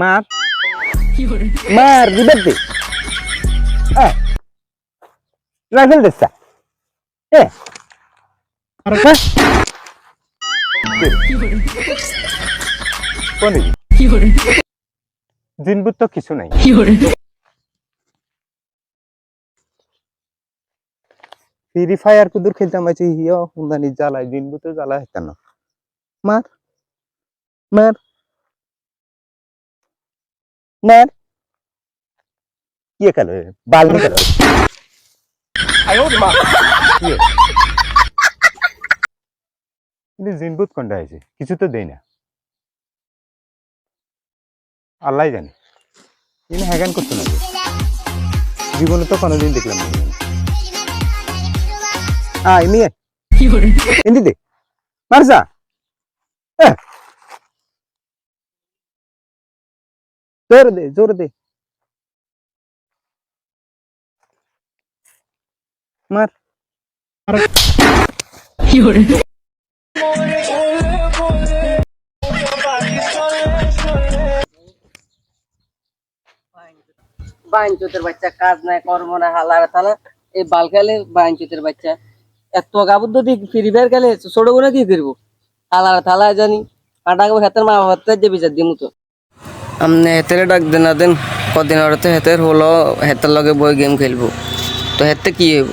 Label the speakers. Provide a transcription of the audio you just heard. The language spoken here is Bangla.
Speaker 1: মার। মার দিবার দে। হ্যাঁ রাইফেল দিচ্ছা এ। আর কা কোন দিনবুত তো কিছু নাই। ফ্রি ফায়ার কুদুর খেলতাম আছে হিও হুন্দানি জ্বালায় দিনবুত জ্বালা হইতাম না। মার। মার মার ইয়ে কালো বালনি কালো ইয়ে। কিন্তু জিনবুত কোনটা আছে কিছু তো দেই না আল্লাহ জানে ইনি হ্যাগান করতে না জীবনে তো কোনোদিন দেখলাম না আয় নিয়ে এন্দি দে মারসা এ। জোর দে জোর দে। মার।
Speaker 2: বাচ্চা, কাজ নাই, কর্ম থালা। এই বাচ্চা। ছোটগুলো কি করব? হালার থালা জানি কাটাকে হেতের মা হতে যে বিচার দিমু তো। আমনে হেতের ডাক দেন না দেন কদিন আড়তে হেতের হলো হেতের লগে বই গেম খেলব তো হেতে কি হইব